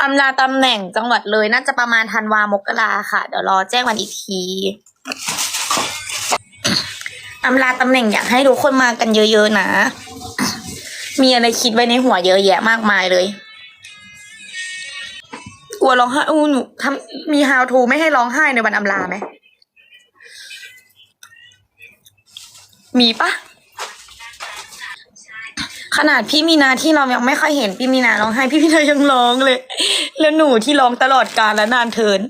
อำลาตำแหน่งจังหวัดเลยน่าจะประมาณธันวามกราค่ะ เดี๋ยวรอแจ้งวันอีกทีอำลาตำแหน่งอยากให้ทุกคนมากันเยอะ ๆ นะ มีอะไรคิดไว้ในหัวเยอะแยะมากมายเลย กลัวร้องไห้อู้หนูทำมี how to ไม่ให้ร้องไห้ในวันอำลาไหม มีปะ นาดพี่มีนาที่เรายังไม่ค่อยเห็นพี่มีนาร้องไห้พี่มีนายังร้องเลย แล้วหนูที่ร้องตลอดกาลและนานเทิน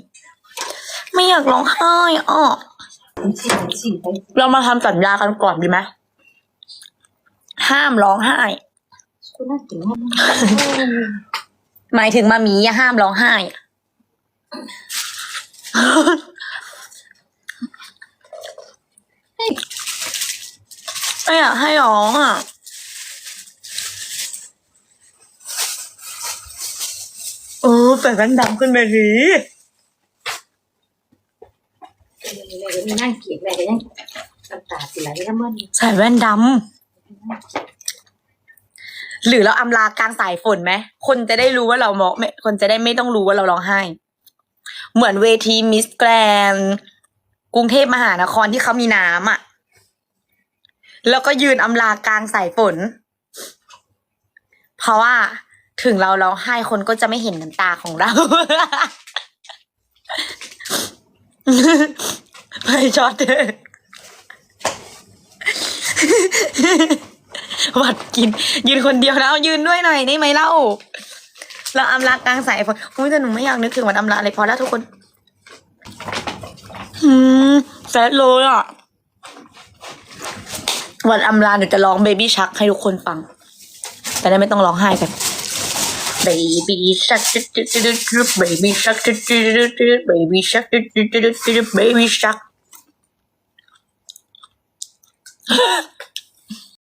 ไม่อยากร้องไห้อ้อสิ่งสิ่งไปเรามาทำสัญญากันก่อนดีไหมห้ามร้องไห้หมายถึงมามีอย่าห้ามร้องไห้ไม่อยากให้ร้องอะ เออแต่กันดำขึ้นไปสิเลยมีนั่งเกียดอะไรกันยังน้ำตาสิไหลแล้วมันใส่แว่นดำหรือเราอำลากลางสายฝนไหมคนจะได้รู้ว่าเรามองไม่คนจะได้ไม่ต้องรู้ว่าเราร้องไห้ เหมือนเวทีมิสแกรนกรุงเทพมหานครที่เขามีน้ำอะ แล้วก็ยืนอำลากลางสายฝน เพราะว่า ถึงเราร้องไห้คนก็จะไม่เห็นน้ำตาของเรา ไปช็อตเถอะวัดกิน ยืนคนเดียวนะเอายืนด้วยหน่อยได้ไหมเล่า เราอำลากลางสายฝนอุ้ยแต่หนูไม่อยากนึกถึงวันอำลาเลยพอแล้วทุกคนอืมแซดเลยอะ วันอำลาหนูจะร้องเบบี้ชักให้ทุกคนฟัง แต่ได้ไม่ต้องร้องไห้กัน Baby shark, baby shark, baby shark, baby shark.